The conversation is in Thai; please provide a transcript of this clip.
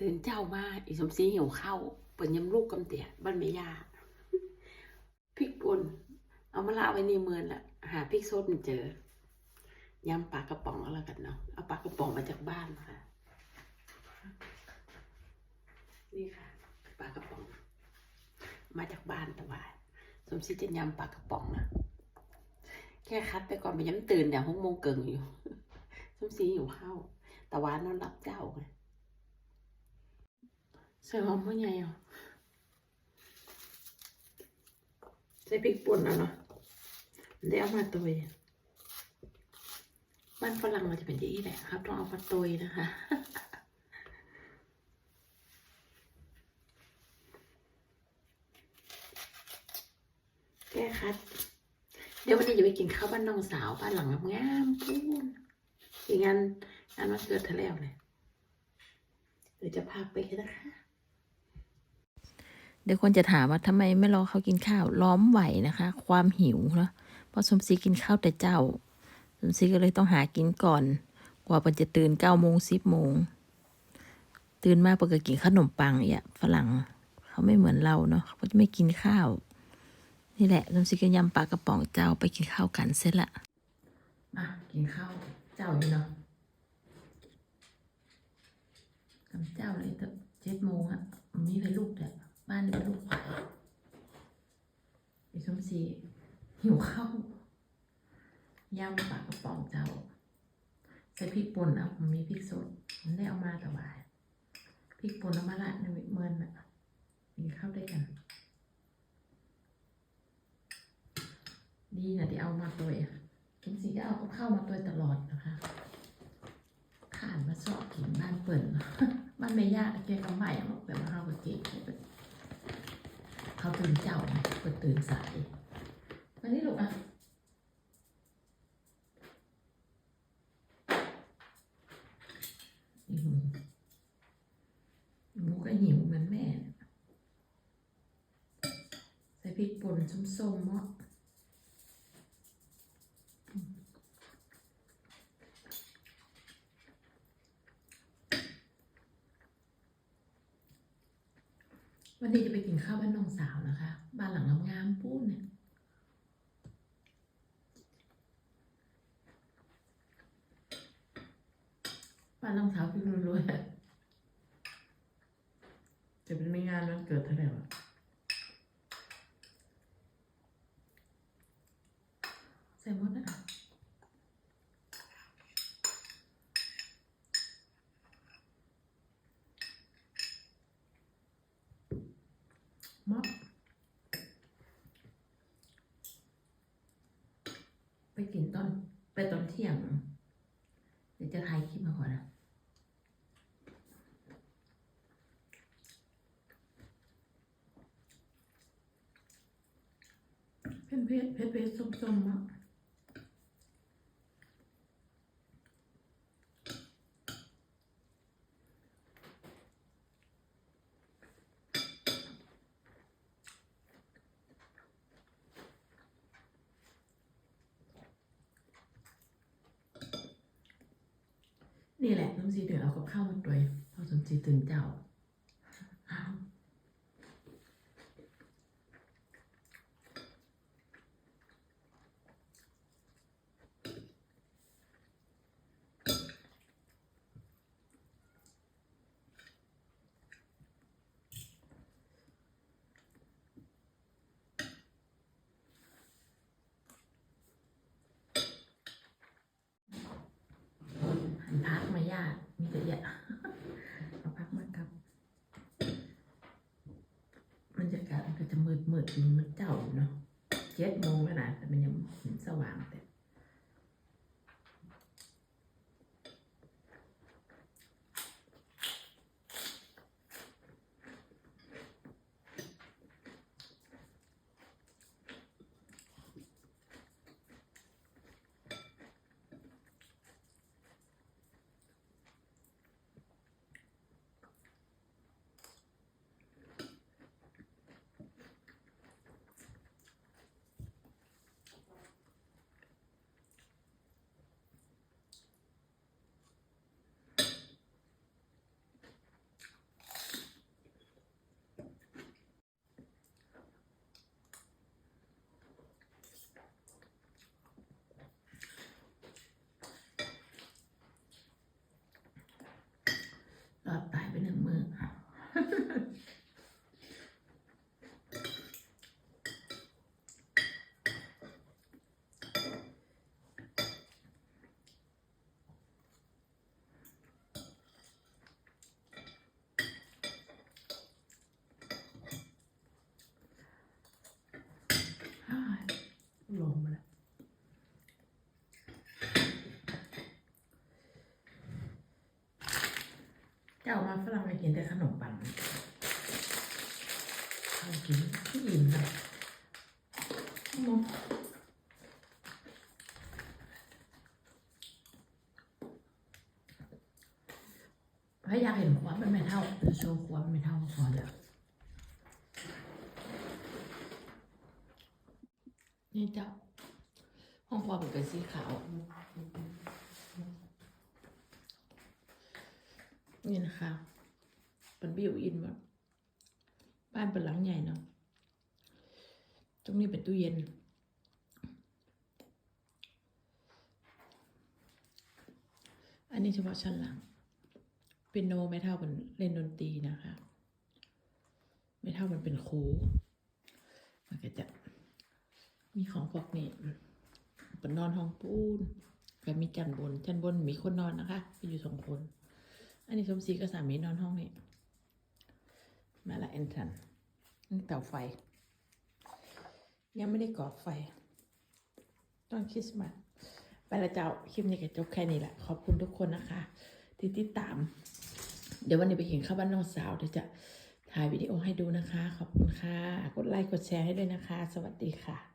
ตื่นเจ้ามาอีสมศรีหิวข้าวเปิดยำลูกกำเตี่ยบ้านเมยาพริกป่นเอามาละไว้ในเมืองละหาพริกสดมันเจอยำปลากระป๋องก็แล้วกันเนาะเอาปลากระป๋องมาจากบ้านค่ะ นี่ค่ะปลากระป๋อง มาจากบ้านแต่ว่าสมศรีจะยำปลากระป๋องนะแค่คัดไปก่อนไปย้ำตื่นเดี๋ยวหกโมงเกิงอยู่สมศรีหิวข้าวแต่ว่านอนรับเจ้าไง ใส่หอมพ่อใหญ่เหรอใส่พริกป่นแล้วเนาะได้เอามาตุยบ้านฝรั่งมันจะเป็นอย่างนี้แหละครับ ต้องเอามาตุยนะคะแก้คัด เดี๋ยววันนี้จะไปกินข้าวบ้านน้องสาวบ้านหลังงามๆพูนอีกงานงานวันเกิดเธอแล้วเลยเดี๋ยวจะพาไปนะคะ เดี๋ยวคนจะถามว่าทำไมไม่รอเขากินข้าว ล้อมไหวนะคะ ความหิวเนาะเพราะสมศรีกินข้าวแต่เจ้า สมศรีก็เลยต้องหากินก่อน กว่าเปินจะตื่นเก้าโมงสิบโมง ตื่นมาปินก็กินขนมปังเนี่ยฝรั่งเขาไม่เหมือนเราเนาะเขาจะไม่กินข้าว นี่แหละสมศรีก็ยำปลากระป๋องเจ้าไปกินข้าวกันเสร็จละมากินข้าวเจ้าอยู่เนาะกับเจ้าเลยแต่เจ็ดโมงอะมีไปลูกเด้อ บ้านนี่เป็นลูกควายไอ้มศรีหิวข้าวยำปลากระป๋องเจ้า ใส่พริกป่นเอาผมมีพริกสดมันได้เอามาแต่ว่าพริกป่นเอามาละในเมินอะกินข้าวด้วยกัน ดีนะที่เอามาตัวอะสมศรีก็เอากับข้าวมาตัวตลอดนะคะข่านมาสอบกินบ้านเปิ่นบ้านไม่ยากแกก็ไม่หรอกแต่ว่าข้าวก็เก่ง เขาตื่นเจ้าไงเปิดตื่นสายมานี่ลูกอะอีหมูอีหมูก็หิวเหมือนแม่ ใส่พริกป่นส้มๆเนาะ วันนี้จะไปกินข้าวบ้านน้องสาวนะคะ บ้านหลังงามๆปู้นเนี่ยบ้านน้องสาวพี่รวยๆจะเป็นไม่งานวันเกิดเท่าไหร่วะใส่หมดนะมอบไป กินตอนไปตอนเที่ยง เดี๋ยวจะถ่ายคลิปมาก่อนนะเผ็ดเผ็ดเผ็ดเผ็ดส้มๆอะ นี่แหละน้ำซีเดือดเอากับข้าวมาด้วยพอสมจีตื่นเจ้าอ้าว หันพักมายากมี ฝรั่งไปกินแต่ขนมปังข้ากินที่อิ่มนะมมถ้าอยากเห็นความมันไม่เท่าจะโชว์ความมันไม่เท่าก็พอแล้วนี่เจ้าห้องครัวมันเป็นสีขาว นี่นะคะเป็นบิวอินแบบบ้านเป็นหลังใหญ่เนาะตรงนี้เป็นตู้เย็น อันนี้เฉพาะชั้นหลังเป็นโนไม่เท่าเป็นเล่นดนตรีนะคะ ไม่เท่ามันเป็นครูมันก็จะมีของพวกนี้เป็นนอนห้องปูนก็มีจันบนจันบนมีคนนอนนะคะ มีอยู่สองคน อันนี้สมศรีกับสามีนอนห้องนี้ มาละแอนทันนี่เตาไฟ ยังไม่ได้ก่อไฟตอนคริสต์มาสไปละเจ้า คลิปนี้ก็จบแค่นี้แหละ ขอบคุณทุกคนนะคะ ที่ติดตาม เดี๋ยววันนี้ไปเห็นข้าวบ้านน้องสาวเดี๋ยวจะถ่ายวิดีโอให้ดูนะคะ ขอบคุณค่ะ กดไลค์ กดแชร์ให้ด้วยนะคะ สวัสดีค่ะ